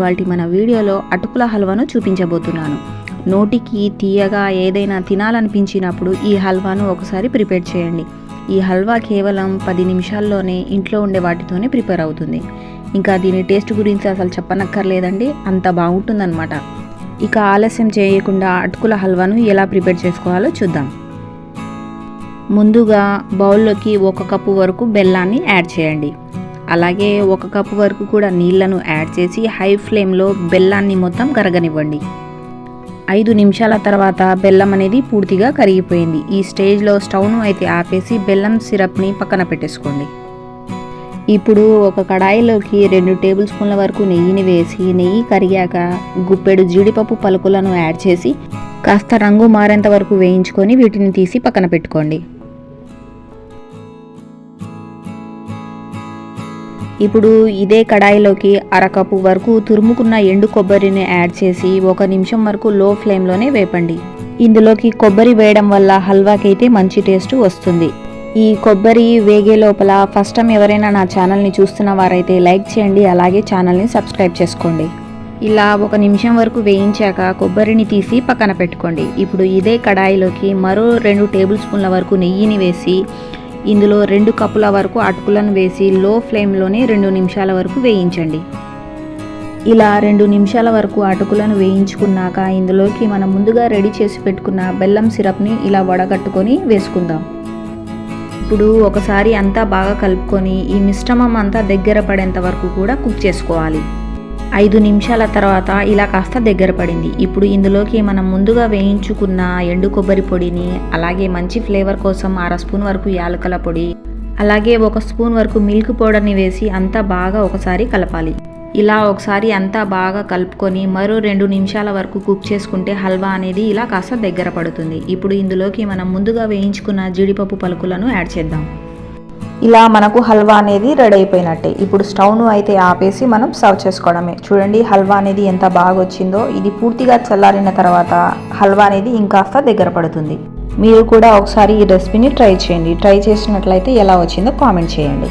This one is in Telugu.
ఇవాళ మన వీడియోలో అటుకుల హల్వాను చూపించబోతున్నాను. నోటికి తీయగా ఏదైనా తినాలనిపించినప్పుడు ఈ హల్వాను ఒకసారి ప్రిపేర్ చేయండి. ఈ హల్వా కేవలం పది నిమిషాల్లోనే ఇంట్లో ఉండే వాటితోనే ప్రిపేర్ అవుతుంది. ఇంకా దీని టేస్ట్ గురించి అసలు చెప్పనక్కర్లేదండి అంత బాగుంటుందన్నమాట. ఇక ఆలస్యం చేయకుండా అటుకుల హల్వాను ఎలా ప్రిపేర్ చేసుకోవాలో చూద్దాం. ముందుగా బౌల్లోకి ఒక కప్పు వరకు బెల్లాన్ని యాడ్ చేయండి. అలాగే ఒక కప్పు వరకు కూడా నీళ్ళను యాడ్ చేసి హై ఫ్లేమ్లో బెల్లాన్ని మొత్తం కరగనివ్వండి. ఐదు నిమిషాల తర్వాత బెల్లం అనేది పూర్తిగా కరిగిపోయింది. ఈ స్టేజ్లో స్టవ్ను అయితే ఆపేసి బెల్లం సిరప్ని పక్కన పెట్టేసుకోండి. ఇప్పుడు ఒక కడాయిలోకి రెండు టేబుల్ స్పూన్ల వరకు నెయ్యిని వేసి నెయ్యి కరిగాక గుప్పెడు జీడిపప్పు పలుకులను యాడ్ చేసి కాస్త రంగు మారేంత వరకు వేయించుకొని వీటిని తీసి పక్కన పెట్టుకోండి. ఇప్పుడు ఇదే కడాయిలోకి అరకప్పు వరకు తురుముకున్న ఎండు కొబ్బరిని యాడ్ చేసి ఒక నిమిషం వరకు లో ఫ్లేమ్లోనే వేపండి. ఇందులోకి కొబ్బరి వేయడం వల్ల హల్వాకైతే మంచి టేస్ట్ వస్తుంది. ఈ కొబ్బరి వేగే లోపల ఫస్ట్ టైం ఎవరైనా నా ఛానల్ని చూస్తున్న వారైతే లైక్ చేయండి అలాగే ఛానల్ని సబ్స్క్రైబ్ చేసుకోండి. ఇలా ఒక నిమిషం వరకు వేయించాక కొబ్బరిని తీసి పక్కన పెట్టుకోండి. ఇప్పుడు ఇదే కడాయిలోకి మరో రెండు టేబుల్ స్పూన్ల వరకు నెయ్యిని వేసి ఇందులో రెండు కప్పుల వరకు అటుకులను వేసి లో ఫ్లేమ్లోనే రెండు నిమిషాల వరకు వేయించండి. ఇలా రెండు నిమిషాల వరకు అటుకులను వేయించుకున్నాక ఇందులోకి మనం ముందుగా రెడీ చేసి పెట్టుకున్న బెల్లం సిరప్ని ఇలా వడగట్టుకొని వేసుకుందాం. ఇప్పుడు ఒకసారి అంతా బాగా కలుపుకొని ఈ మిశ్రమం అంతా దగ్గర పడేంత వరకు కూడా కుక్ చేసుకోవాలి. ఐదు నిమిషాల తర్వాత ఇలా కాస్త దగ్గర పడింది. ఇప్పుడు ఇందులోకి మనం ముందుగా వేయించుకున్న ఎండు కొబ్బరి పొడిని అలాగే మంచి ఫ్లేవర్ కోసం అర స్పూన్ వరకు యాలకల పొడి అలాగే ఒక స్పూన్ వరకు మిల్క్ పౌడర్ని వేసి అంతా బాగా ఒకసారి కలపాలి. ఇలా ఒకసారి అంతా బాగా కలుపుకొని మరో రెండు నిమిషాల వరకు కుక్ చేసుకుంటే హల్వా అనేది ఇలా కాస్త దగ్గర పడుతుంది. ఇప్పుడు ఇందులోకి మనం ముందుగా వేయించుకున్న జీడిపప్పు పలుకులను యాడ్ చేద్దాం. ఇలా మనకు హల్వా అనేది రెడీ అయిపోయినట్టే. ఇప్పుడు స్టవ్ను అయితే ఆపేసి మనం సర్వ్ చేసుకోవడమే. చూడండి హల్వా అనేది ఎంత బాగా వచ్చిందో ఇది పూర్తిగా చల్లారిన తర్వాత హల్వా అనేది ఇంకాస్త దగ్గర పడుతుంది. మీరు కూడా ఒకసారి ఈ రెసిపీని ట్రై చేయండి. ట్రై చేసినట్లయితే ఎలా వచ్చిందో కామెంట్ చేయండి.